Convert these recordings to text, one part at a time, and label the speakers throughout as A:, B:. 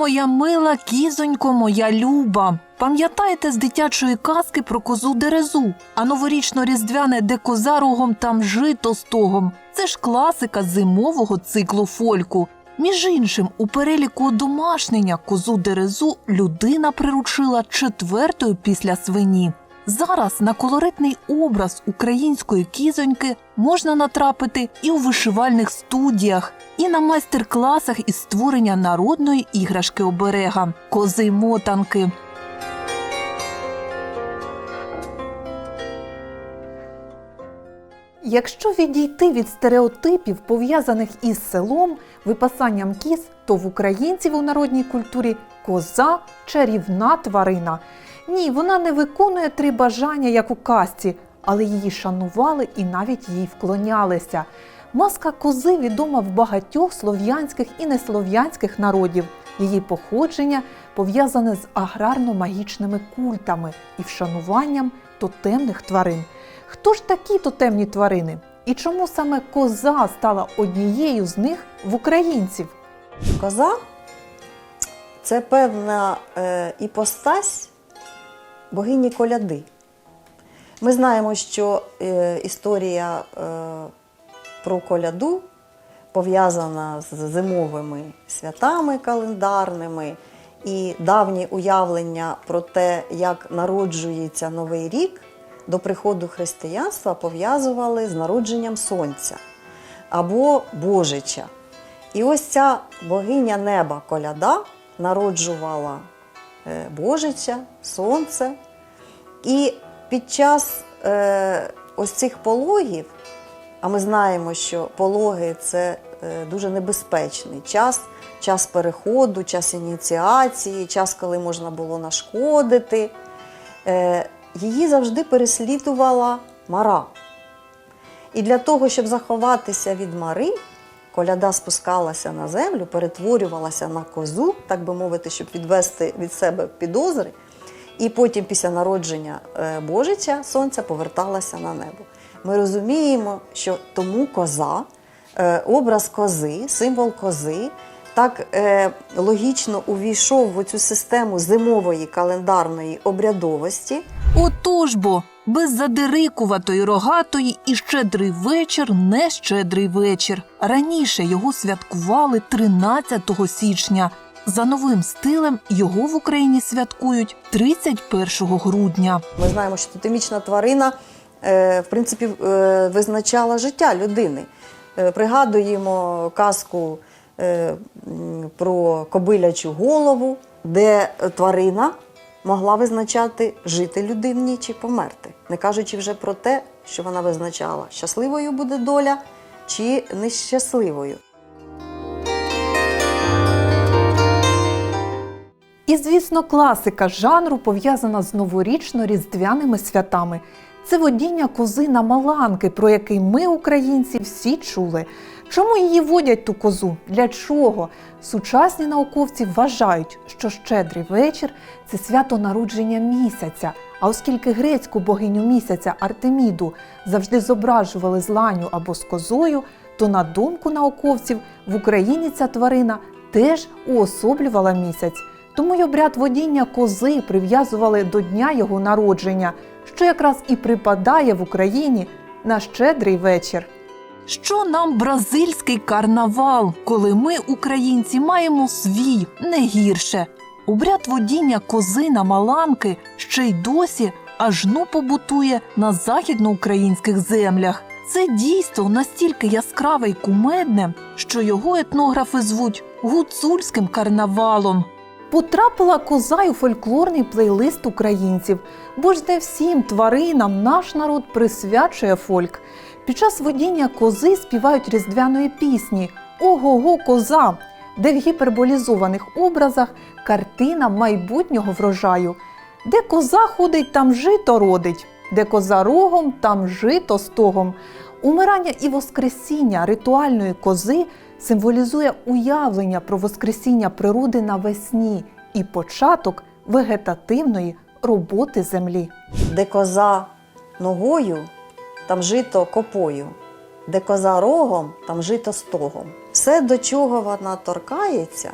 A: Моя мила, кізонько моя люба. Пам'ятаєте з дитячої казки про козу Дерезу, а новорічно-різдвяне де коза рогом там жито стогом. Це ж класика зимового циклу фольку. Між іншим, у переліку одомашнення козу Дерезу людина приручила четвертою після свині. Зараз на колоритний образ української кізоньки можна натрапити і у вишивальних студіях, і на майстер-класах із створення народної іграшки оберега кози мотанки.
B: Якщо відійти від стереотипів, пов'язаних із селом, випасанням кіз, то в українців у народній культурі коза чарівна тварина. Ні, вона не виконує три бажання, як у казці, але її шанували і навіть їй вклонялися. Маска кози відома в багатьох слов'янських і неслов'янських народів. Її походження пов'язане з аграрно-магічними культами і вшануванням тотемних тварин. Хто ж такі тотемні тварини? І чому саме коза стала однією з них в українців?
C: Коза це певна е, іпостась богині коляди. Ми знаємо, що е, історія е, про коляду пов'язана з зимовими святами календарними, і давні уявлення про те, як народжується новий рік до приходу християнства, пов'язували з народженням сонця або Божича. І ось ця богиня неба коляда народжувала е, Божича, сонце. І під час е, ось цих пологів, а ми знаємо, що пологи це е, дуже небезпечний час, час переходу, час ініціації, час, коли можна було нашкодити, е, її завжди переслідувала мара. І для того, щоб заховатися від мари, коляда спускалася на землю, перетворювалася на козу, так би мовити, щоб відвести від себе підозри. І потім, після народження е, Божича, сонця поверталася на небо. Ми розуміємо, що тому коза, е, образ кози, символ кози, так е, логічно увійшов в цю систему зимової календарної обрядовості.
A: Отож бо, без задирикуватої рогатої і щедрий вечір не щедрий вечір. Раніше його святкували 13 січня. За новим стилем його в Україні святкують 31 грудня.
C: Ми знаємо, що тотемічна тварина в принципі е, визначала життя людини. Е, Пригадуємо казку е, про кобилячу голову, де тварина могла визначати жити людині чи померти, не кажучи вже про те, що вона визначала, щасливою буде доля чи нещасливою.
B: І, звісно, класика жанру пов'язана з новорічно-різдвяними святами. Це водіння кози на маланки, про який ми, українці, всі чули. Чому її водять ту козу? Для чого? Сучасні науковці вважають, що щедрий вечір це свято народження місяця. А оскільки грецьку богиню місяця Артеміду завжди зображували з ланю або з козою, то на думку науковців в Україні ця тварина теж уособлювала місяць. Тому й обряд водіння кози прив'язували до дня його народження, що якраз і припадає в Україні на щедрий вечір.
A: Що нам бразильський карнавал, коли ми, українці, маємо свій не гірше? Обряд водіння кози на маланки ще й досі аж ну побутує на західноукраїнських землях. Це дійство настільки яскраве й кумедне, що його етнографи звуть гуцульським карнавалом.
B: Потрапила коза у фольклорний плейлист українців, бо ж не всім тваринам наш народ присвячує фольк. Під час водіння кози співають різдвяної пісні Ого-го, коза, де в гіперболізованих образах картина майбутнього врожаю. Де коза ходить, там жито родить, де коза рогом, там жито стогом. Умирання і воскресіння ритуальної кози символізує уявлення про воскресіння природи навесні і початок вегетативної роботи землі.
C: Де коза ногою, там жито копою, де коза рогом, там жито стогом. Все, до чого вона торкається,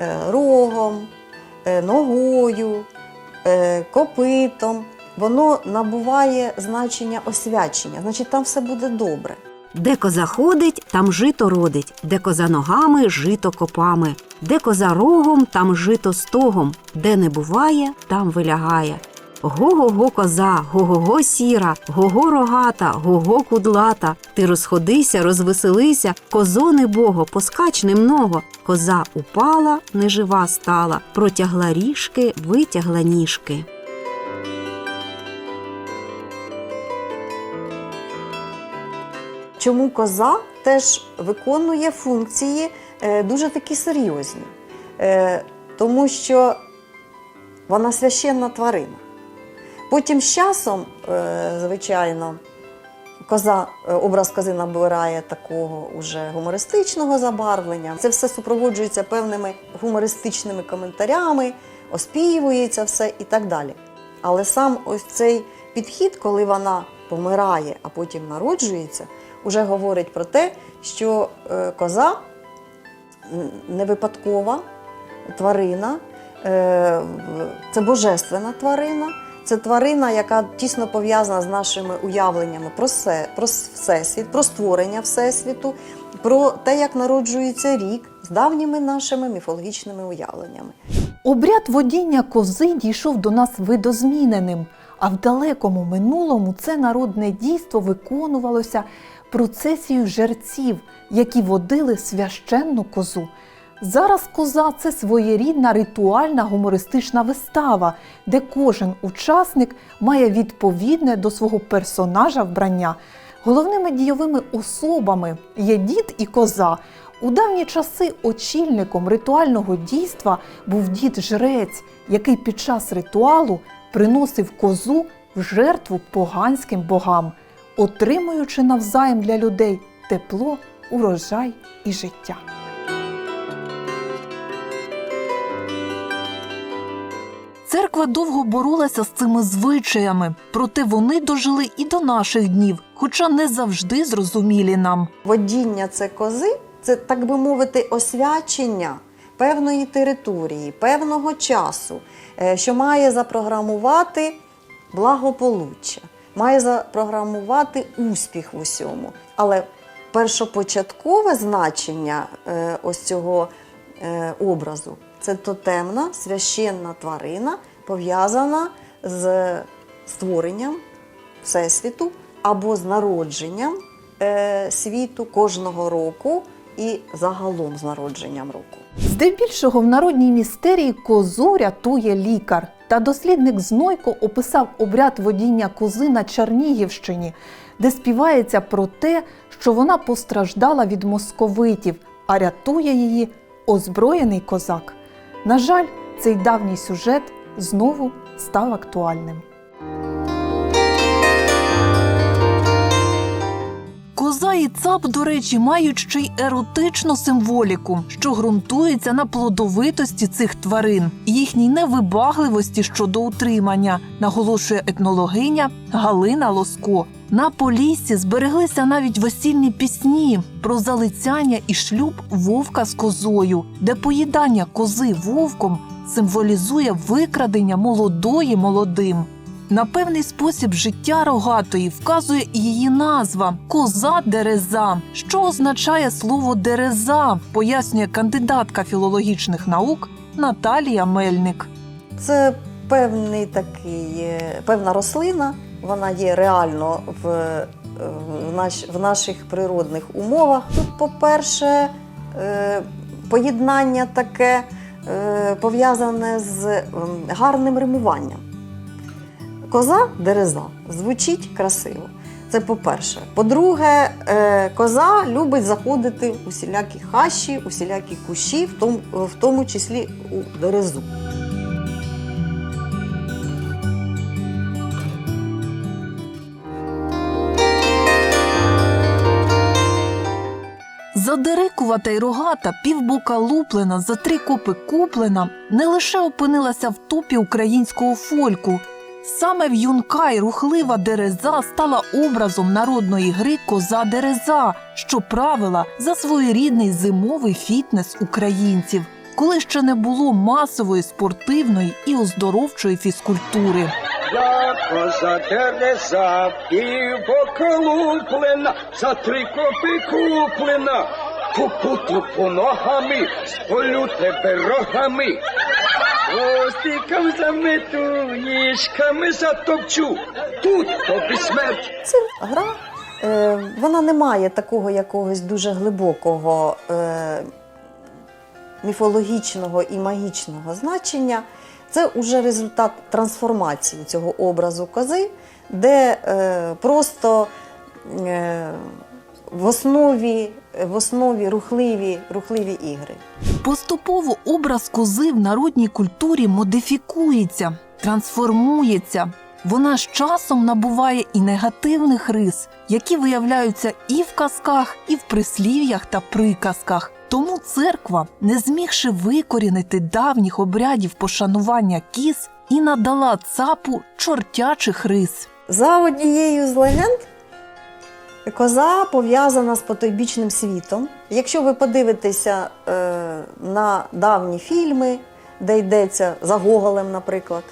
C: е, рогом, е, ногою, е, копитом, воно набуває значення освячення. Значить, там все буде добре.
D: Де коза ходить, там жито родить, де коза ногами, жито копами, де коза рогом, там жито стогом, де не буває, там вилягає. Го-го-го коза, го-го-го сіра, го-го рогата, го-го кудлата. Ти розходися, розвеселися, козо небого, поскач немного. Коза упала, нежива стала, протягла ріжки, витягла ніжки.
C: Чому коза теж виконує функції е, дуже такі серйозні? Е, тому що вона священна тварина. Потім з часом, е, звичайно, коза, образ кози набирає такого уже гумористичного забарвлення. Це все супроводжується певними гумористичними коментарями, оспівується все і так далі. Але сам ось цей підхід, коли вона помирає, а потім народжується, вже говорить про те, що е, коза не випадкова тварина, е, це божественна тварина, це тварина, яка тісно пов'язана з нашими уявленнями про, все, про всесвіт, про створення всесвіту, про те, як народжується рік з давніми нашими міфологічними уявленнями.
B: Обряд водіння кози дійшов до нас видозміненим, а в далекому минулому це народне дійство виконувалося процесією жерців, які водили священну козу. Зараз коза це своєрідна ритуальна гумористична вистава, де кожен учасник має відповідне до свого персонажа вбрання. Головними дійовими особами є дід і коза. У давні часи очільником ритуального дійства був дід жрець, який під час ритуалу приносив козу в жертву поганським богам, отримуючи навзаєм для людей тепло, урожай і життя.
A: Церква довго боролася з цими звичаями, проте вони дожили і до наших днів, хоча не завжди зрозумілі нам.
C: Водіння це кози, це, так би мовити, освячення певної території, певного часу, е, що має запрограмувати благополуччя, має запрограмувати успіх в усьому. Але першопочаткове значення е, ось цього е, образу це тотемна священна тварина, пов'язана з створенням Всесвіту або з народженням е, світу кожного року і загалом з народженням року.
B: Здебільшого в народній містерії козу рятує лікар. Та дослідник Знойко описав обряд водіння кози на Чернігівщині, де співається про те, що вона постраждала від московитів, а рятує її озброєний козак. На жаль, цей давній сюжет знову став актуальним.
A: Коза і цап, до речі, мають ще й еротичну символіку, що ґрунтується на плодовитості цих тварин, їхній невибагливості щодо утримання, наголошує етнологиня Галина Лоско. На Поліссі збереглися навіть весільні пісні про залицяння і шлюб вовка з козою, де поїдання кози вовком символізує викрадення молодої молодим. На певний спосіб життя рогатої вказує її назва коза дереза. Що означає слово дереза, пояснює кандидатка філологічних наук Наталія Мельник.
C: Це певний такий, е, певна рослина, вона є реально в, е, в, наш, в наших природних умовах. Тут, по-перше, е, поєднання таке пов'язане з гарним римуванням. Коза дереза звучить красиво. Це по-перше. По-друге, е, коза любить заходити у всілякі хащі, у всілякі кущі, в тому, в тому числі у дерезу.
A: Задерикувата й рогата, півбока луплена, за три копи куплена, не лише опинилася в топі українського фольку. Саме в'юнка й рухлива дереза стала образом народної гри Коза Дереза, що правила за своєрідний зимовий фітнес українців. коли ще не було масової спортивної і оздоровчої фізкультури.
E: Я коза Тереза, півбока луплена, за три копи куплена, купуту по ногами, сполю тебе рогами. Хвостиком замету, ніжками затопчу, тут тобі смерть.
C: Це гра, е, вона не має такого якогось дуже глибокого е, міфологічного і магічного значення. Це вже результат трансформації цього образу кози, де е, просто е, в основі, в основі рухливі, рухливі ігри.
A: Поступово образ кози в народній культурі модифікується, трансформується. Вона з часом набуває і негативних рис, які виявляються і в казках, і в прислів'ях та приказках. Тому церква, не змігши викорінити давніх обрядів пошанування кіз, і надала цапу чортячих рис.
C: За однією з легенд, коза пов'язана з потойбічним світом. Якщо ви подивитеся е, на давні фільми, де йдеться за Гоголем, наприклад,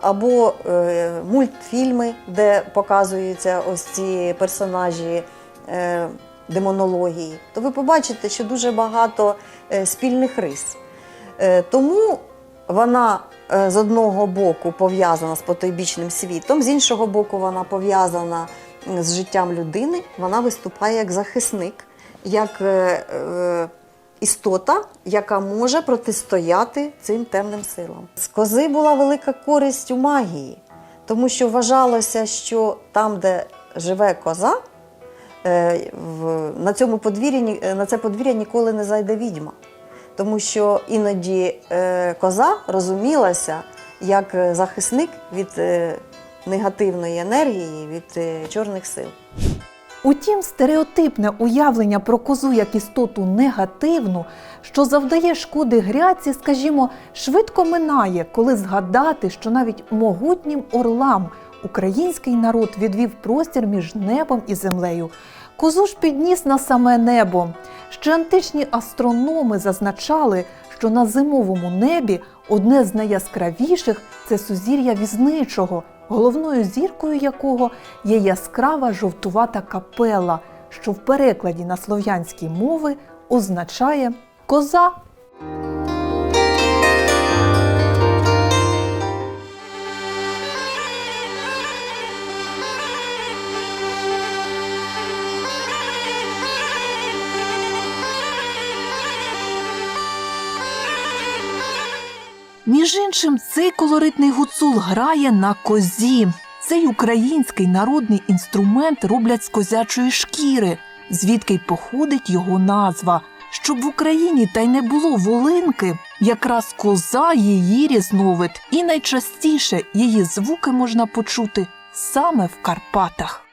C: або е, мультфільми, де показуються ось ці персонажі е, демонології, то ви побачите, що дуже багато е, спільних рис. Е, Тому вона е, з одного боку пов'язана з потойбічним світом, з іншого боку, вона пов'язана з життям людини. Вона виступає як захисник, як е, е, істота, яка може протистояти цим темним силам. З кози була велика користь у магії, тому що вважалося, що там, де живе коза, е, в- на, цьому подвір'ї, на це подвір'я ніколи не зайде відьма. Тому що іноді е, коза розумілася як е, захисник від е, негативної енергії, від е, чорних сил.
B: Утім, стереотипне уявлення про козу як істоту негативну, що завдає шкоди гряці, скажімо, швидко минає, коли згадати, що навіть могутнім орлам український народ відвів простір між небом і землею. Козу ж підніс на саме небо. Ще античні астрономи зазначали, що на зимовому небі одне з найяскравіших це сузір'я візничого, головною зіркою якого є яскрава жовтувата капела, що в перекладі на слов'янські мови означає коза.
A: Між іншим, цей колоритний гуцул грає на козі. Цей український народний інструмент роблять з козячої шкіри, звідки й походить його назва. Щоб в Україні та й не було волинки, якраз коза її різновид, і найчастіше її звуки можна почути саме в Карпатах.